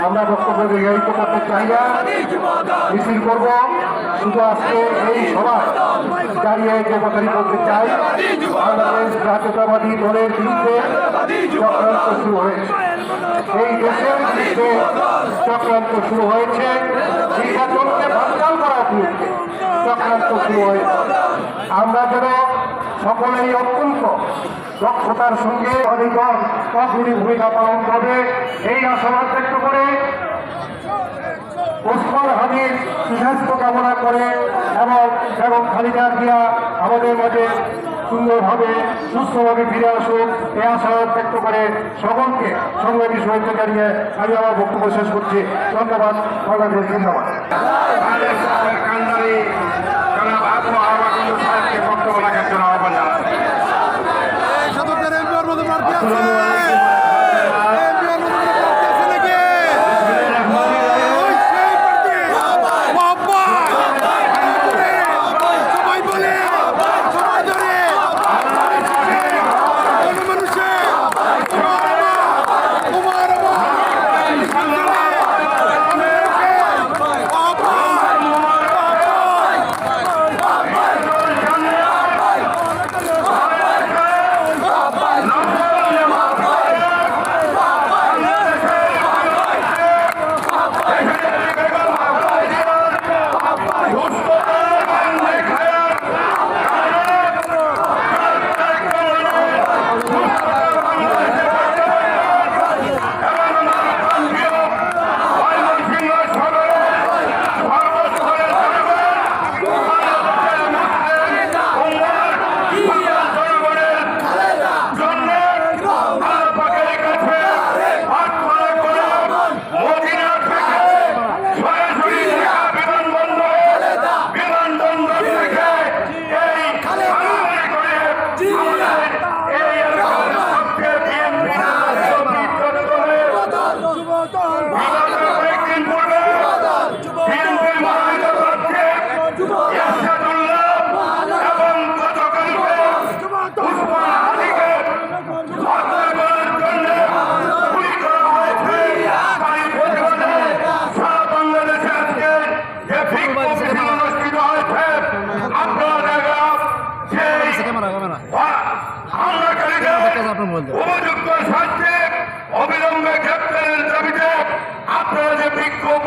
আমরা বক্তব্য দীর্ঘায়িত করতে চাই না মিছিল করব শুধু আজকে এই সভায় দাঁড়িয়ে যে কথাটি বলতে চাই বাংলাদেশ জাতীয়তাবাদী দলের বিরুদ্ধে চক্রান্ত শুরু হয়েছে এই দেশের বিরুদ্ধে চক্রান্ত শুরু হয়েছে চক্রান্ত শুরু হয়েছে আমরা যেন সকলেই অত্যন্ত দক্ষতার সঙ্গে অধিকর ভূমিকা পালন করবে। এই আশাবাদ ব্যক্ত করে ওসমান হাবিব সুস্বাস্থ্য কামনা করে এবং এবং খালিদা জিয়া আমাদের মাঝে সুন্দরভাবে, সুস্থভাবে ফিরে আসুক। এই আশাবাদ ব্যক্ত করে সকলকে সংগ্রামী সহিত জানিয়ে আমি আমার বক্তব্য শেষ করছি। ধন্যবাদ। বাংলাদেশ জিন্দাবাদ। Bravo. হামলাকারীদের উপযুক্ত শাস্তি অবিলম্বে গ্রেপ্তারের দাবিতে আপনারা যে বিক্ষোভ